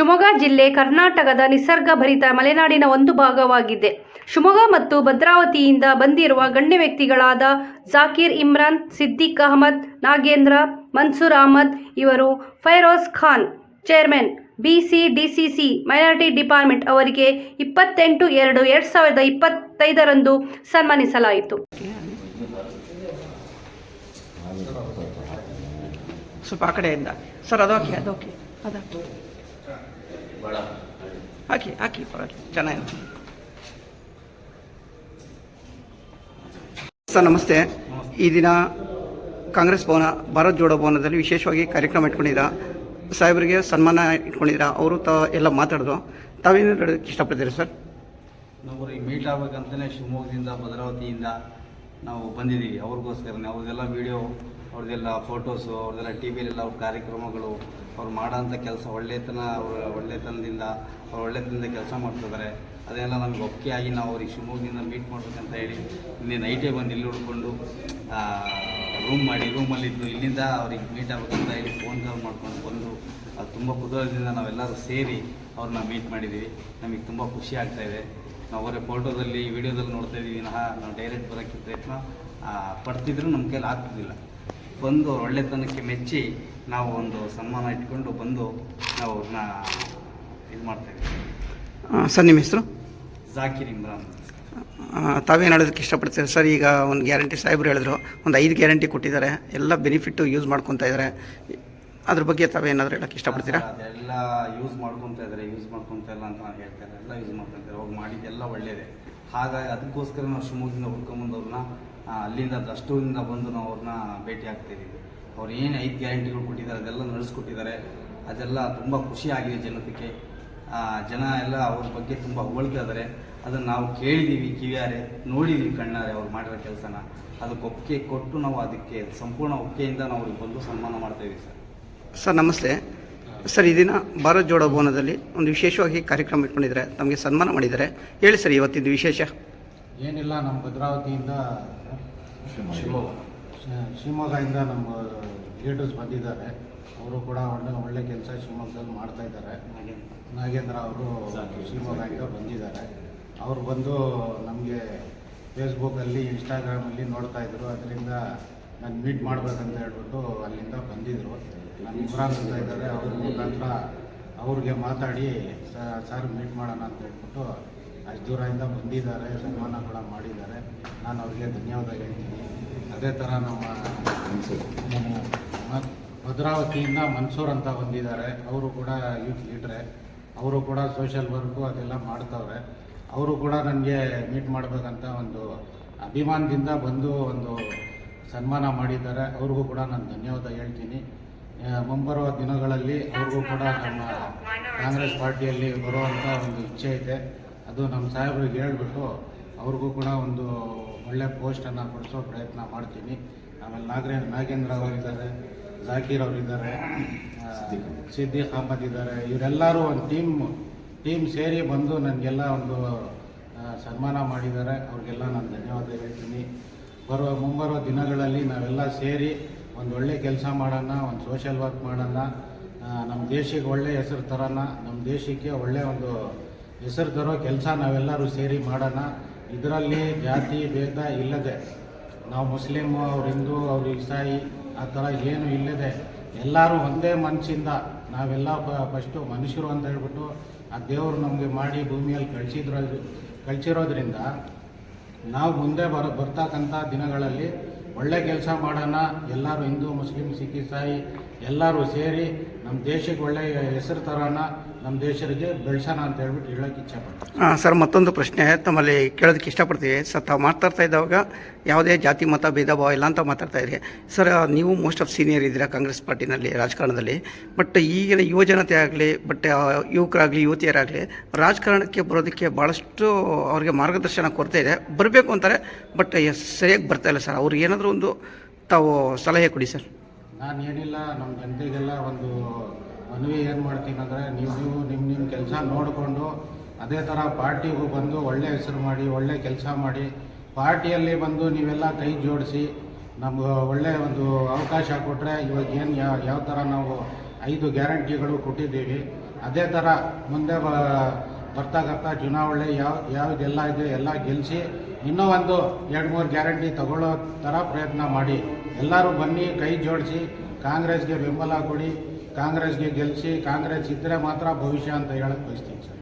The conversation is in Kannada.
ಶಿವಮೊಗ್ಗ ಜಿಲ್ಲೆ ಕರ್ನಾಟಕದ ನಿಸರ್ಗಭರಿತ ಮಲೆನಾಡಿನ ಒಂದು ಭಾಗವಾಗಿದೆ. ಶಿವಮೊಗ್ಗ ಮತ್ತು ಭದ್ರಾವತಿಯಿಂದ ಬಂದಿರುವ ಗಣ್ಯ ವ್ಯಕ್ತಿಗಳಾದ ಜಾಕೀರ್ ಇಮ್ರಾನ್, ಸಿದ್ದಿಕ್ ಅಹಮದ್, ನಾಗೇಂದ್ರ, ಮನ್ಸೂರ್ ಅಹಮದ್ ಇವರು Feroz Khan, chairman C minority department ಅವರಿಗೆ ಇಪ್ಪತ್ತೆಂಟು ಎರಡು ಎರಡು ಸಾವಿರದ ಇಪ್ಪತ್ತೈದರಂದು ಸನ್ಮಾನಿಸಲಾಯಿತು. ಸ್ವಲ್ಪ ಆ ಕಡೆಯಿಂದ. ಸರ್, ಅದು ಅದೋಕೆ ಅದು ಹಾಕಿ ಹಾಕಿ ಪರವಾಗಿ ಪರವಾಗಿಲ್ಲ ಚೆನ್ನಾಗಿ. ಸರ್ ನಮಸ್ತೆ. ಈ ದಿನ ಕಾಂಗ್ರೆಸ್ ಭವನ ಭಾರತ್ ಜೋಡೋ ಭವನದಲ್ಲಿ ವಿಶೇಷವಾಗಿ ಕಾರ್ಯಕ್ರಮ ಇಟ್ಕೊಂಡಿದ್ದ ಸಾಹೇಬರಿಗೆ ಸನ್ಮಾನ ಇಟ್ಕೊಂಡಿದ್ದ ಅವರು ತ ಎಲ್ಲ ಮಾತಾಡಿದ್ರು. ತಾವೇನು ಹೇಳೋದಕ್ಕೆ ಇಷ್ಟಪಡ್ತೀರಿ ಸರ್? ನಾವು ಈಗ ಮೀಟ್ ಆಗ್ಬೇಕಂತಲೇ ಶಿವಮೊಗ್ಗದಿಂದ ಭದ್ರಾವತಿಯಿಂದ ನಾವು ಬಂದಿದ್ದೀವಿ. ಅವ್ರಿಗೋಸ್ಕರನೇ ಅವ್ರಿಗೆಲ್ಲ ವೀಡಿಯೋ ಅವ್ರದ್ದೆಲ್ಲ ಫೋಟೋಸು ಅವ್ರದ್ದೆಲ್ಲ ಟಿ ವಿಲೆಲ್ಲ ಅವ್ರ ಕಾರ್ಯಕ್ರಮಗಳು, ಅವ್ರು ಮಾಡೋಂಥ ಕೆಲಸ ಒಳ್ಳೆತನ, ಅವರ ಒಳ್ಳೆತನದಿಂದ, ಅವ್ರು ಒಳ್ಳೆತನದಿಂದ ಕೆಲಸ ಮಾಡ್ತಿದ್ದಾರೆ ಅದನ್ನೆಲ್ಲ ನಮ್ಗೆ ಒಪ್ಪಿಗೆ ಆಗಿ ನಾವು ಅವ್ರಿಗೆ ಶಿವಮೊಗ್ಗದಿಂದ ಮೀಟ್ ಮಾಡ್ಬೇಕಂತ ಹೇಳಿ ನಿನ್ನೆ ನೈಟೇ ಬಂದು ಇಲ್ಲಿ ಉಳ್ಕೊಂಡು ರೂಮ್ ಮಾಡಿ ರೂಮಲ್ಲಿದ್ದು ಇಲ್ಲಿಂದ ಅವ್ರಿಗೆ ಮೀಟ್ ಆಗ್ಬೇಕಂತ ಹೇಳಿ ಫೋನ್ ಕಾಲ್ ಮಾಡ್ಕೊಂಡು ಬಂದು ಅದು ತುಂಬ ಕುತೂಹಲದಿಂದ ನಾವೆಲ್ಲರೂ ಸೇರಿ ಅವ್ರನ್ನ ಮೀಟ್ ಮಾಡಿದ್ದೀವಿ ನಮಗೆ ತುಂಬ ಖುಷಿ ಆಗ್ತಾ ಇದೆ. ನಾವು ಅವರೇ ಫೋಟೋದಲ್ಲಿ ವಿಡಿಯೋದಲ್ಲಿ ನೋಡ್ತಾ ಇದ್ದೀವಿ. ನಾವು ಡೈರೆಕ್ಟ್ ಬರೋಕ್ಕೆ ಪ್ರಯತ್ನ ಪಡ್ತಿದ್ರು ನಮ್ಮ ಕೈಲಿ ಆಗ್ತಿದ್ದಿಲ್ಲ ಬಂದು ಒಳ್ಳೆತನಕ್ಕೆ ಮೆಚ್ಚಿ ನಾವು ಒಂದು ಸನ್ಮಾನ ಇಟ್ಕೊಂಡು ಬಂದು ನಾವು ಅವ್ರನ್ನ ಇದು ಮಾಡ್ತೇವೆ ಸರ್ ನಿಮ್ಮ ಹೆಸರು? ಜಾಕಿರ್ ಇಮ್ರಾನ್. ತಾವೇನು ಹೇಳೋದಕ್ಕೆ ಇಷ್ಟಪಡ್ತೀರಾ? ಸರ್ ಈಗ ಒಂದು ಗ್ಯಾರಂಟಿ ಸಾಹೇಬರು ಹೇಳಿದ್ರು ಒಂದು ಐದು ಗ್ಯಾರಂಟಿ ಕೊಟ್ಟಿದ್ದಾರೆ ಎಲ್ಲ ಬೆನಿಫಿಟ್ಟು ಯೂಸ್ ಮಾಡ್ಕೊತಾ ಇದ್ದಾರೆ. ಅದ್ರ ಬಗ್ಗೆ ತಾವೇನಾದರೂ ಹೇಳಕ್ಕೆ ಇಷ್ಟಪಡ್ತೀರಾ? ಅದೆಲ್ಲ ಯೂಸ್ ಮಾಡ್ಕೊತಾ ಇದ್ದಾರೆ ಯೂಸ್ ಮಾಡ್ಕೊತಾ ಇಲ್ಲ ಅಂತ ನಾನು ಹೇಳ್ತಾ ಇಲ್ಲ ಎಲ್ಲ ಯೂಸ್ ಮಾಡ್ಕೊತಾರೆ ಅವಾಗ ಮಾಡಿದ್ದೆಲ್ಲ ಒಳ್ಳೆಯದೇ ಹಾಗಾಗಿ ಅದಕ್ಕೋಸ್ಕರ ನಾವು ಶಿವಮೊಗ್ಗದಿಂದ ಹುಡ್ಕೊಂಬಂದು ಅವ್ರನ್ನ ಆ, ಅಲ್ಲಿಂದ ದಷ್ಟೂರಿಂದ ಬಂದು ನಾವು ಅವ್ರನ್ನ ಭೇಟಿ ಆಗ್ತಾ ಇದ್ದೀವಿ ಅವ್ರು ಏನು ಐದು ಗ್ಯಾರಂಟಿಗಳು ಕೊಟ್ಟಿದ್ದಾರೆ, ಅದೆಲ್ಲ ನಡೆಸ್ಕೊಟ್ಟಿದ್ದಾರೆ. ಅದೆಲ್ಲ ತುಂಬ ಖುಷಿ ಆಗಿದೆ ಜನತೆಗೆ. ಜನ ಎಲ್ಲ ಅವ್ರ ಬಗ್ಗೆ ತುಂಬ ಹೊಗಳ್ತಿದ್ದಾರೆ ಅದನ್ನು ನಾವು ಕೇಳಿದ್ದೀವಿ ಕಿವಿಯಾರೆ ನೋಡಿದ್ದೀವಿ ಕಣ್ಣಾರೆ ಅವ್ರು ಮಾಡಿರೋ ಕೆಲಸನ. ಅದಕ್ಕೆ ಒಪ್ಪಿಗೆ ಕೊಟ್ಟು ನಾವು ಅದಕ್ಕೆ ಸಂಪೂರ್ಣ ಒಪ್ಪಿಗೆಯಿಂದ ನಾವು ಅವ್ರಿಗೆ ಬಂದು ಸನ್ಮಾನ ಮಾಡ್ತಾಯಿದ್ದೀವಿ ಸರ್. ಸರ್, ನಮಸ್ತೆ. ಸರ್, ಈ ದಿನ ಭಾರತ್ ಜೋಡೋ ಭವನದಲ್ಲಿ ಒಂದು ವಿಶೇಷವಾಗಿ ಕಾರ್ಯಕ್ರಮ ಇಟ್ಕೊಂಡಿದ್ದಾರೆ. ತಮಗೆ ಸನ್ಮಾನ ಮಾಡಿದ್ದಾರೆ. ಹೇಳಿ ಸರ್ ಇವತ್ತಿದ್ದು ವಿಶೇಷ. ಏನಿಲ್ಲ ನಮ್ಮ ಭದ್ರಾವತಿಯಿಂದ ಶಿವಮೊಗ್ಗ. ಶಿವಮೊಗ್ಗದಿಂದ ನಮ್ಮ ಲೀಡರ್ಸ್ ಬಂದಿದ್ದಾರೆ. ಅವರು ಕೂಡ ಒಳ್ಳೆ ಒಳ್ಳೆ ಕೆಲಸ ಶಿವಮೊಗ್ಗದಲ್ಲಿ ಮಾಡ್ತಾ ಇದ್ದಾರೆ. ನಾಗೇಂದ್ರ ಅವರು ಶಿವಮೊಗ್ಗದಿಂದ ಬಂದಿದ್ದಾರೆ. ಅವರು ಬಂದು ನಮಗೆ ಫೇಸ್ಬುಕ್ಕಲ್ಲಿ ಇನ್ಸ್ಟಾಗ್ರಾಮಲ್ಲಿ ನೋಡ್ತಾ ಇದ್ರು. ಅದರಿಂದ ನಾನು ಮೀಟ್ ಮಾಡಬೇಕಂತ ಹೇಳ್ಬಿಟ್ಟು ಅಲ್ಲಿಂದ ಬಂದಿದ್ದರು ನಾನು ಇಮ್ರಾನ್ ಅಂತ ಇದ್ದಾರೆ. ಅವ್ರ ಮುಖಾಂತರ ಅವ್ರಿಗೆ ಮಾತಾಡಿ ಸರ್ ಮೀಟ್ ಮಾಡೋಣ ಅಂತ ಹೇಳ್ಬಿಟ್ಟು ಅಷ್ಟು ದೂರದಿಂದ ಬಂದಿದ್ದಾರೆ ಸನ್ಮಾನ ಕೂಡ ಮಾಡಿದ್ದಾರೆ. ನಾನು ಅವರಿಗೆ ಧನ್ಯವಾದ ಹೇಳ್ತೀನಿ. ಅದೇ ಥರ ನಮ್ಮ ಭದ್ರಾವತಿಯಿಂದ ಮನ್ಸೂರ್ ಅಂತ ಬಂದಿದ್ದಾರೆ. ಅವರು ಕೂಡ ಯೂತ್ ಲೀಡ್ರೆ. ಅವರು ಕೂಡ ಸೋಷಿಯಲ್ ವರ್ಕು ಅದೆಲ್ಲ ಮಾಡ್ತವ್ರೆ. ಅವರು ಕೂಡ ನನಗೆ ಮೀಟ್ ಮಾಡಬೇಕಂತ ಒಂದು ಅಭಿಮಾನದಿಂದ ಬಂದು ಒಂದು ಸನ್ಮಾನ ಮಾಡಿದ್ದಾರೆ. ಅವ್ರಿಗೂ ಕೂಡ ನಾನು ಧನ್ಯವಾದ ಹೇಳ್ತೀನಿ. ಮುಂಬರುವ ದಿನಗಳಲ್ಲಿ ಅವ್ರಿಗೂ ಕೂಡ ನಮ್ಮ ಕಾಂಗ್ರೆಸ್ ಪಾರ್ಟಿಯಲ್ಲಿ ಬರುವಂಥ ಒಂದು ಇಚ್ಛೆ ಇದೆ. ಅದು ನಮ್ಮ ಸಾಹೇಬ್ರಿಗೆ ಹೇಳ್ಬಿಟ್ಟು ಅವ್ರಿಗೂ ಕೂಡ ಒಂದು ಒಳ್ಳೆ ಪೋಸ್ಟನ್ನು ಕೊಡಿಸೋ ಪ್ರಯತ್ನ ಮಾಡ್ತೀನಿ. ಆಮೇಲೆ ನಾಗರೇ ನಾಗೇಂದ್ರ ಅವರಿದ್ದಾರೆ ಜಾಕೀರ್ ಅವರಿದ್ದಾರೆ ಸಿದ್ದಿಕ್ ಅಹಮದ್ ಇದ್ದಾರೆ ಇವರೆಲ್ಲರೂ ಒಂದು ಟೀಮ್ ಟೀಮ್ ಸೇರಿ ಬಂದು ನನಗೆಲ್ಲ ಒಂದು ಸನ್ಮಾನ ಮಾಡಿದ್ದಾರೆ. ಅವ್ರಿಗೆಲ್ಲ ನಾನು ಧನ್ಯವಾದ ಹೇಳ್ತೀನಿ. ಬರುವ, ಮುಂಬರುವ ದಿನಗಳಲ್ಲಿ ನಾವೆಲ್ಲ ಸೇರಿ ಒಂದು ಒಳ್ಳೆ ಕೆಲಸ ಮಾಡೋಣ, ಒಂದು ಸೋಷಿಯಲ್ ವರ್ಕ್ ಮಾಡೋಣ. ನಮ್ಮ ದೇಶಕ್ಕೆ ಒಳ್ಳೆ ಹೆಸರು ತರೋಣ. ನಮ್ಮ ದೇಶಕ್ಕೆ ಒಳ್ಳೆ ಒಂದು ಹೆಸರು ತರೋ ಕೆಲಸ ನಾವೆಲ್ಲರೂ ಸೇರಿ ಮಾಡೋಣ. ಇದರಲ್ಲಿ ಜಾತಿ ಭೇದ ಇಲ್ಲದೆ, ನಾವು ಮುಸ್ಲಿಮು, ಅವ್ರು ಹಿಂದೂ, ಅವ್ರು ಇಸಾಯಿ, ಆ ಥರ ಏನು ಇಲ್ಲದೆ ಎಲ್ಲರೂ ಒಂದೇ ಮನಸ್ಸಿಂದ ನಾವೆಲ್ಲ ಫಸ್ಟು ಮನುಷ್ಯರು ಅಂತ ಹೇಳ್ಬಿಟ್ಟು ಆ ದೇವರು ನಮಗೆ ಮಾಡಿ ಭೂಮಿಯಲ್ಲಿ ಕಳಿಸಿದ್ರ ಕಳಿಸಿರೋದ್ರಿಂದ ನಾವು ಮುಂದೆ ಬರ, ಬರ್ತಕ್ಕಂಥ ದಿನಗಳಲ್ಲಿ ಒಳ್ಳೆ ಕೆಲಸ ಮಾಡೋಣ, ಎಲ್ಲರೂ ಹಿಂದೂ, ಮುಸ್ಲಿಂ, ಸಿಖ್, ಇಸಾಯಿ ಎಲ್ಲರೂ ಸೇರಿ ನಮ್ಮ ದೇಶಕ್ಕೆ ಒಳ್ಳೆ ಹೆಸರು ತರೋಣ ನಮ್ಮ ದೇಶರಿಗೆ ಬೆಳೆಸೋಣ ಅಂತ ಹೇಳ್ಬಿಟ್ಟು ಹೇಳೋಕೆ ಇಚ್ಛೆಪಡ್ತೀನಿ ಸರ್, ಮತ್ತೊಂದು ಪ್ರಶ್ನೆ, ತಮ್ಮಲ್ಲಿ ಕೇಳೋದಕ್ಕೆ ಇಷ್ಟಪಡ್ತೀವಿ. ಸರ್, ತಾವು ಮಾತಾಡ್ತಾ ಇದ್ದಾಗ ಯಾವುದೇ ಜಾತಿ, ಮತ, ಭೇದ, ಭಾವ ಇಲ್ಲ ಅಂತ ಮಾತಾಡ್ತಾ ಇದ್ರಿ. ಸರ್, ನೀವು ಮೋಸ್ಟ್ ಆಫ್ ಸೀನಿಯರ್ ಇದ್ದೀರಾ ಕಾಂಗ್ರೆಸ್ ಪಾರ್ಟಿನಲ್ಲಿ, ರಾಜಕಾರಣದಲ್ಲಿ. ಬಟ್ ಈಗಿನ ಯುವಜನತೆ ಆಗಲಿ, ಬಟ್ ಯುವಕರಾಗಲಿ, ಯುವತಿಯರಾಗಲಿ, ರಾಜಕಾರಣಕ್ಕೆ ಬರೋದಕ್ಕೆ ಭಾಳಷ್ಟು ಅವರಿಗೆ ಮಾರ್ಗದರ್ಶನ ಕೊರತೆ ಇದೆ. ಬರಬೇಕು ಅಂತಾರೆ, ಬಟ್ ಸರಿಯಾಗಿ ಬರ್ತಾ ಇಲ್ಲ, ಸರ್. ಅವ್ರಿಗೆ ಏನಾದರೂ ಒಂದು ತಾವು ಸಲಹೆ ಕೊಡಿ ಸರ್. ನಾನು ಏನಿಲ್ಲ ನಮ್ಮ ಜನತೆಗೆಲ್ಲ ಒಂದು ಮನವಿ ಏನು ಮಾಡ್ತೀನಿ ಅಂದರೆ ನೀವು ನೀವು ನಿಮ್ಮ ನಿಮ್ಮ ಕೆಲಸ ನೋಡಿಕೊಂಡು ಅದೇ ಥರ ಪಾರ್ಟಿಗೂ ಬಂದು ಒಳ್ಳೆ ಹೆಸರು ಮಾಡಿ, ಒಳ್ಳೆ ಕೆಲಸ ಮಾಡಿ, ಪಾರ್ಟಿಯಲ್ಲಿ ಬಂದು ನೀವೆಲ್ಲ ಕೈ ಜೋಡಿಸಿ ನಮ್ಗೆ ಒಳ್ಳೆಯ ಒಂದು ಅವಕಾಶ ಕೊಟ್ಟರೆ ಇವಾಗ ಏನು ಯಾವ ಯಾವ ಥರ ನಾವು ಐದು ಗ್ಯಾರಂಟಿಗಳು ಕೊಟ್ಟಿದ್ದೀವಿ, ಅದೇ ಥರ ಮುಂದೆ ಬರ್ತಾ ಬರ್ತಾ ಚುನಾವಣೆ ಯಾವ, ಯಾವುದೆಲ್ಲ ಇದೆ ಎಲ್ಲ ಗೆಲ್ಲಿಸಿ ಇನ್ನೂ ಒಂದು ಎರಡು ಮೂರು ಗ್ಯಾರಂಟಿ ತಗೊಳ್ಳೋ ಥರ ಪ್ರಯತ್ನ ಮಾಡಿ. ಎಲ್ಲರೂ ಬನ್ನಿ, ಕೈ ಜೋಡಿಸಿ, ಕಾಂಗ್ರೆಸ್ಗೆ ಬೆಂಬಲ ಕೊಡಿ, ಕಾಂಗ್ರೆಸ್ಗೆ ಗೆಲ್ಲಿಸಿ ಕಾಂಗ್ರೆಸ್ ಇದ್ದರೆ ಮಾತ್ರ ಭವಿಷ್ಯ ಅಂತ ಹೇಳಕ್ಕೆ ಬಯಸ್ತೀನಿ ಸರ್.